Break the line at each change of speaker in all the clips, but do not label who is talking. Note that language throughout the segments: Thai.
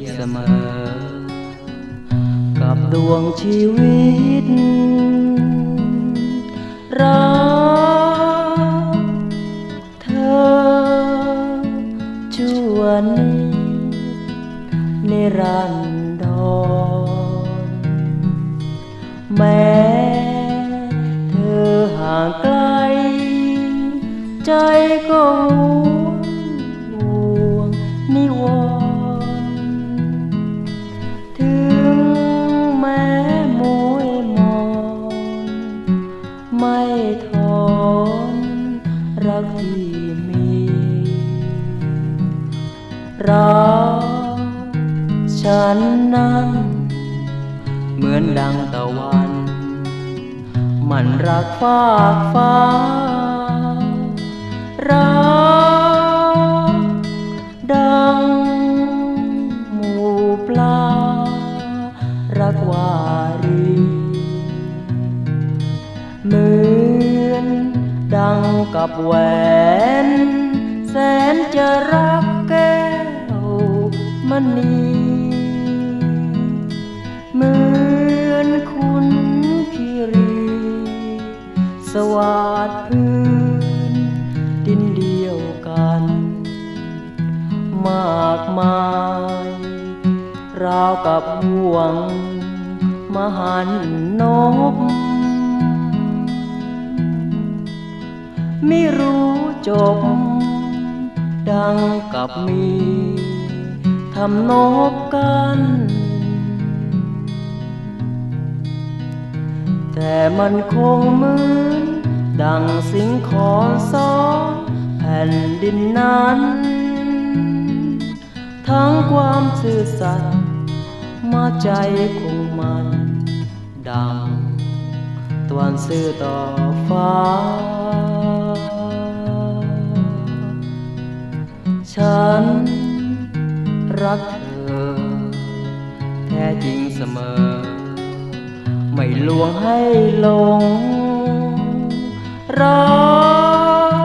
บเสมอ กับดวงชีวิตรักเธอชั่วนิดนิรันดรแม้เธอห่างไกล ใจก็ห่ กที่มีรักฉันนั้น เหมือนดังตะวัน มันรักฟากฟ้า รักดังหมู่ปลา รักวารีมือ ดังกับแหวน แสนจะรักแก้วมณีเหมือนคุณคีรี สวัสดพื้นดินเดียวกัน มากมายราวกับห่วง มหันนบ ไม่รู้จบ ดังกับมีทำนบกัน แต่มันคงเหมือนดังสิ่งขอซ้อนแผ่นดินนั้น ทั้งความซื่อสัตย์มาใจคงมันดัง ตวันซื่อต่อฟ้า ฉันรักเธอ แท้จริงเสมอ ไม่ลวงให้หลงรั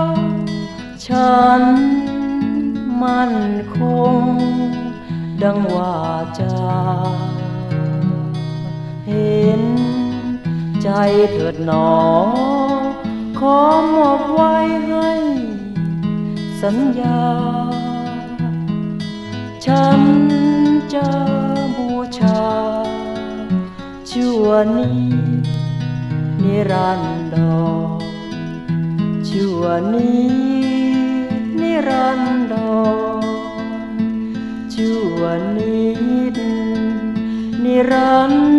กฉันมั่นคง ดังว่าจา เถิดหนอ ขอมอบไว้ให้ สัญญา ฉันจะบูชา ชั่วนี้นิรันดรชั่วนี้นิรันดรชั่วนี้นิรันดร